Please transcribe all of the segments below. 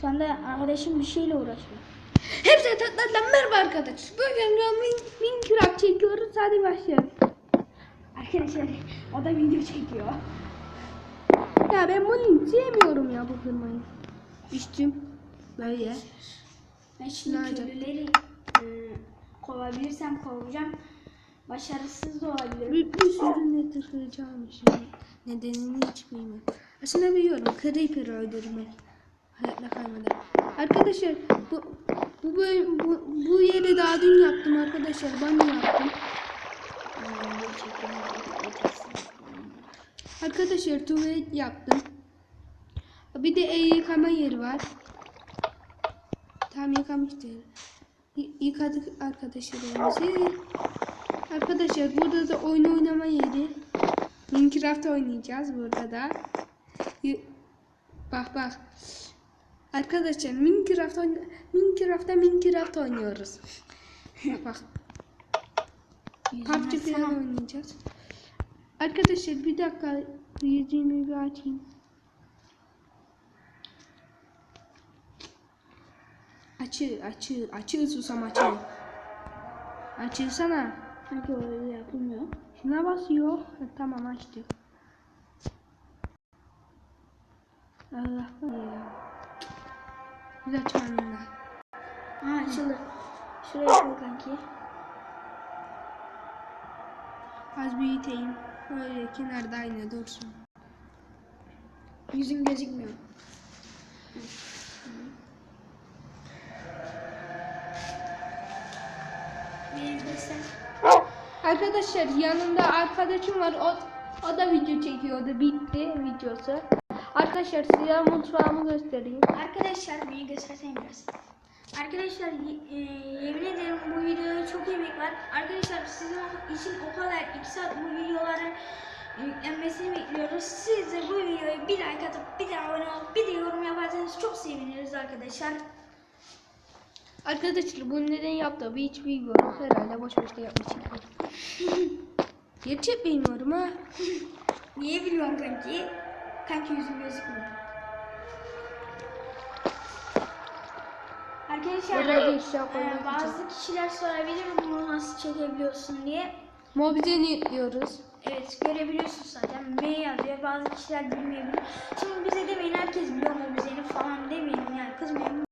Şu anda arkadaşım bir şeyle uğraşıyor. Hepsi tatlıdan merhaba arkadaşlar. Bugün Minecraft çekiyoruz. Hadi başlayalım. Arkadaşlar o da video çekiyor. Ya ben bunu hiç sevmiyorum ya bu firmayı. İçtim. Böyle. Ben şimdi Nerede? köylüleri e, kovabilirsem kovacağım. Başarısız da olabilirim. Bir, bir sürü ne tıklayacağım şimdi. Nedenini hiç bilmiyorum. Aslında biliyorum. Creeper öldürmek. Hayatta kalmadan. Arkadaşlar bu bu, bölüm- bu, bu yeri daha dün yaptım arkadaşlar. Banyo yaptım. Arkadaşlar tuvalet yaptım. Bir de el yıkama yeri var. Tam yıkamıştır. Y- yıkadık arkadaşlar. Arkadaşlar burada da oyun oynama yeri. Minecraft oynayacağız burada da. Y- Bak bak. Arkadaşlar Minecraft oyn Minecraft'ta Minecraft oynuyoruz. bak PUBG falan oynayacağız. Arkadaşlar bir dakika yüzümü bir açayım. Açı, açı, açı susam açı. Açılsana. Sanki öyle yapılmıyor. Şuna basıyor. Ha, tamam açtık. Allah ya. Biz açmadın da. Ha açıldı. Şuraya koy kanki. Az büyüteyim. Böyle kenarda aynı dursun. Yüzüm gözükmüyor. Benim göster. Arkadaşlar yanımda arkadaşım var. O, o da video çekiyordu. Bitti videosu. Arkadaşlar size mutfağımı göstereyim. Arkadaşlar beni göstersene biraz. Arkadaşlar e, yemin ederim bu videoda çok emek var. Arkadaşlar sizin için o kadar 2 saat bu videoların yüklenmesini bekliyoruz. Siz de bu videoya bir like atıp bir de abone olup bir de yorum yaparsanız çok seviniriz arkadaşlar. Arkadaşlar bunu neden yaptı? Bir hiç bilmiyorum. Herhalde boş boş da yapmış. Gerçek bilmiyorum ha. Niye biliyorum kanki? Kanki yüzüm gözükmüyor. Arkadaşlar Böyle bir şey e, bazı kişiler sorabilir bunu nasıl çekebiliyorsun diye. Mobizen yüklüyoruz. Evet görebiliyorsunuz zaten. M yazıyor. Bazı kişiler bilmeyebilir. Şimdi bize demeyin herkes biliyor mu bizeni falan demeyin yani kızmayın.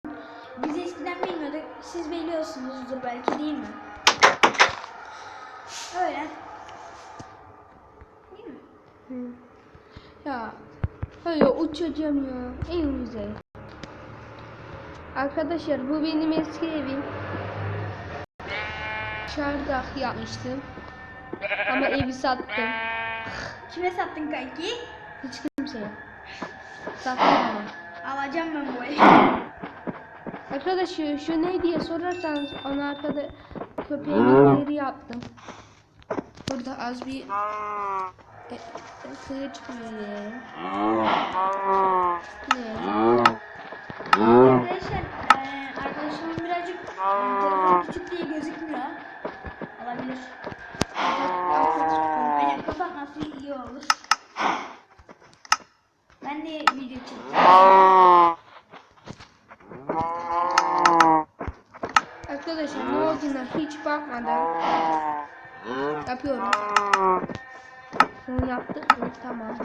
Biz eskiden bilmiyorduk. Siz biliyorsunuzdur belki değil mi? Öyle. Değil mi? Hı. Ya öyle uçacağım ya. En güzel. Arkadaşlar bu benim eski evim. Çardak yapmıştım. Ama evi sattım. Kime sattın kanki? Hiç kimseye. Sattım ama. Alacağım ben bu evi. Arkadaşlar şu ne diye sorarsanız ona arkada köpeğimin yeri yaptım. Burada az bir kılıç böyle. Ne? Arkadaşlar eee arkadaşımın birazcık telefonu küçük diye gözükmüyor. Olabilir. Aynen kapatması iyi olur. Ben de video çekeceğim. Arkadaşlar ne olduğuna hiç bakmadan yapıyorum. Bunu yaptık mı? Tamam.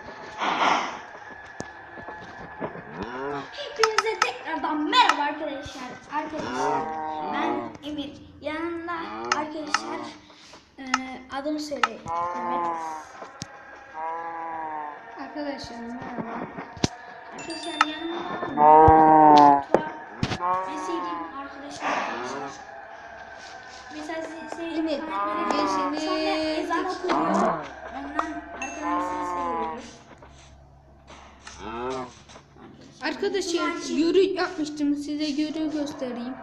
Hepinize tekrardan merhaba arkadaşlar. Arkadaşlar ben Emir. Yanımda arkadaşlar eee adını söyle. Mehmet. Arkadaşlar merhaba. Arkadaşlar yanımda. En sevdiğim arkadaşlar. Mesela sevdiğim Evet, geçini- sonra ezan okunuyor. Arkadaşlar yörük yapmıştım. Size yörük göstereyim.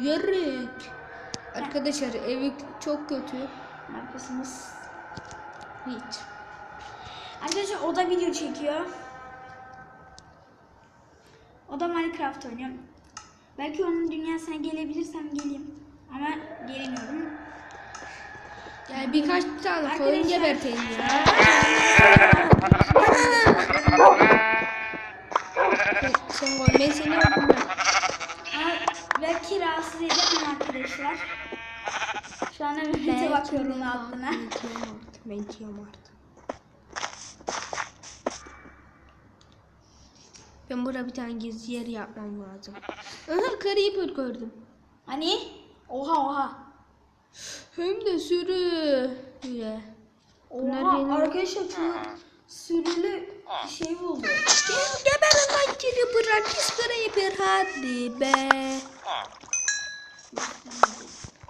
Yörük. Arkadaşlar evi çok kötü. Yapıyorsunuz? Hiç. Arkadaşlar o da video çekiyor. O da Minecraft oynuyor. Belki onun dünyasına gelebilirsem geleyim. Ama gelemiyorum. Yani birkaç tane koyun geberteyim ya. Seni öldüm ben. Ama belki rahatsız edemem arkadaşlar. Şu anda Mehmet'e bakıyorum altına. Ben giyiyorum artık. Ben giyiyorum artık. Ben burada bir tane gizli yer yapmam lazım. Aha Creeper gördüm. Hani? Oha oha. Hem de sürü. Böyle. Bunlar Oha benim- arkadaşlar şu sürülü şey buldu. Gel geberin lan Creeper. Pis Creeper hadi be.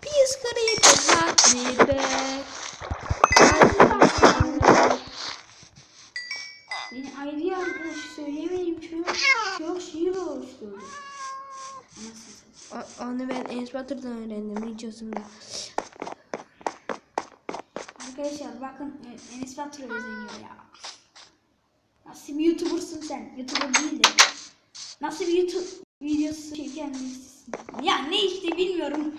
Pis Creeper hadi be. Beni ayrı arkadaş söyleyemedim çok çok şiir oluşturdu. Onu ben Enes Batur'dan öğrendim videosunda. Arkadaşlar bakın e, Enes Batur'a özeniyor ya. Nasıl bir YouTuber'sın sen? YouTuber değil de. Nasıl bir YouTube videosu çeken birisisin? Ya ne işte bilmiyorum.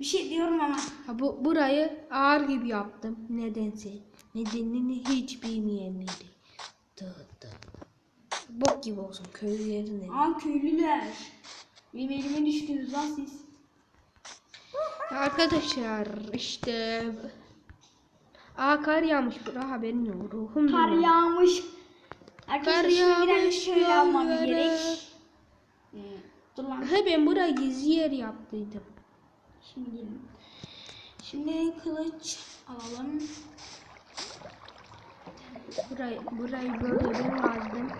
Bir şey diyorum ama. Ha, bu burayı ağır gibi yaptım. Nedense. Nedenini hiç bilmeyen biri. Dı dı. Bok gibi olsun köylülerin evi. Aa köylüler. Benim elime düştünüz lan siz. Arkadaşlar işte Aa kar yağmış bura haberin yok ruhum Kar yağmış. Arkadaşlar şimdi bir şöyle almam gerek. Ee, Dur lan. Ha ben buraya gizli yer yaptıydım. Şimdi gelin. Şimdi kılıç alalım. Burayı, burayı böyle ben lazım.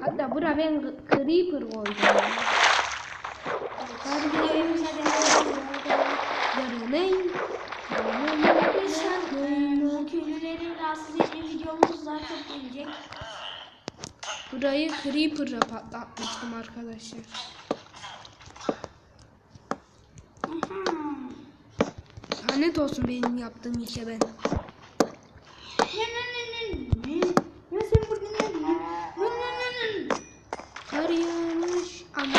Hatta buraya ben creeper koydum. Hadi zaten Deneyin. Arkadaşlar e, köylüleri rahatsız etme videomuz daha çok gelecek. Burayı creeper'la patlatmıştım arkadaşlar. Lanet olsun benim yaptığım işe ben. Kar yağmış ama?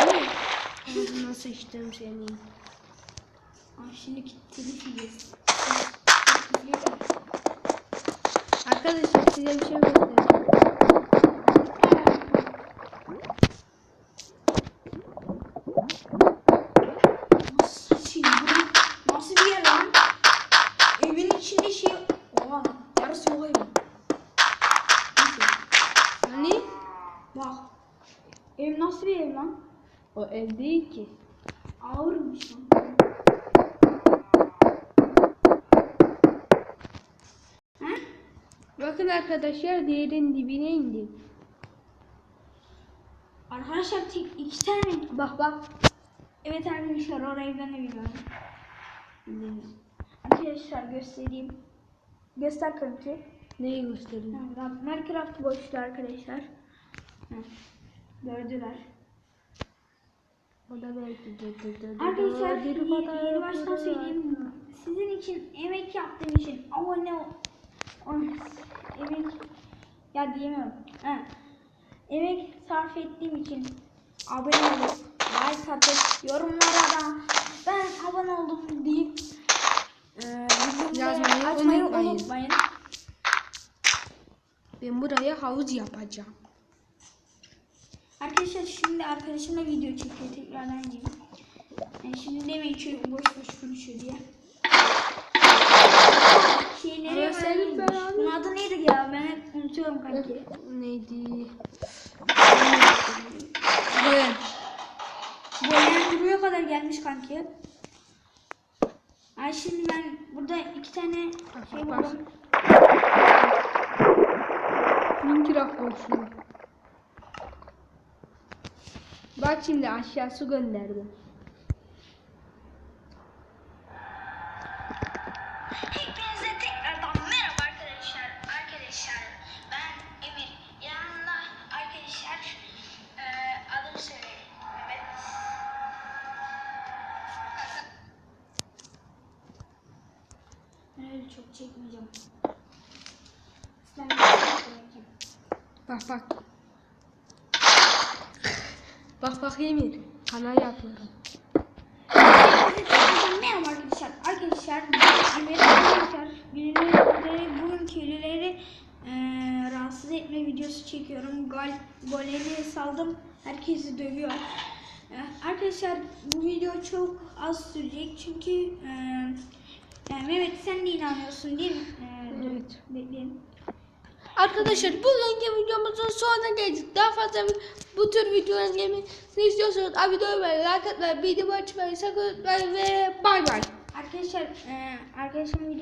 Ağzına sıçtım senin. Ay şimdi telif yiyeceğiz. Arkadaşlar size bir şey göstereyim. Nasıl şey bu? Nasıl bir yer lan? Evin içinde şey... Oha yarısı yok evin. Neyse. Hani? Bak. Ev nasıl bir ev lan? Ev değil ki. Ağırmış. He? Bakın arkadaşlar diğerin dibine indim. Arkadaşlar tek iki tane. Bak bak. Evet arkadaşlar orayı ben de biliyorum. Bilmiyorum. Arkadaşlar göstereyim. Göster kanıtı. Neyi göstereyim? Minecraft boştu arkadaşlar. Gördüler. O da belki de de de de Arkadaşlar yeni, baştan söyleyeyim. Sizin için emek yaptığım için abone ol. Emek ya diyemiyorum. Ha. Emek sarf ettiğim için abone olup like atıp yorumlara da ben abone oldum deyip e, Yazmayı unutmayın. Ben buraya havuz yapacağım. Arkadaşlar şimdi arkadaşımla video çekiyor tekrardan diyeyim. Yani şimdi demeyin çocuk boş boş konuşuyor diye. Şey nereye belanı- Bunun adı neydi ya? Ben hep unutuyorum kanki. Neydi? Ben. Bu yani buraya kadar gelmiş kanki. Ay şimdi ben burada iki tane şey buldum. Minecraft olsun. Bak şimdi aşağı su gönderdim. Hepinize tekrardan merhaba arkadaşlar. Arkadaşlar ben Emir. Yanımda arkadaşlar eee adını söyleyin. Mehmet. Ben öyle çok çekmeyeceğim. Ben çekmeyeceğim. Bak bak. Bak bak Emir. Kanal yapıyorum. Merhaba arkadaşlar. Arkadaşlar Emir. Arkadaşlar birileri bugün köylüleri eee rahatsız etme videosu çekiyorum. Gol, golleri saldım. Herkesi dövüyor. Ee, Arkadaşlar bu video çok az sürecek çünkü e, yani Mehmet sen de inanıyorsun değil mi? Dur, Evet. Bekleyin. Arkadaşlar bugünkü videomuzun sonuna geldik. Daha fazla bu tür videoların gelmesini istiyorsanız videoyu beğenmeyi, like atmayı, videomu açmayı sakın ve bay bay. Arkadaşlar e, arkadaşım video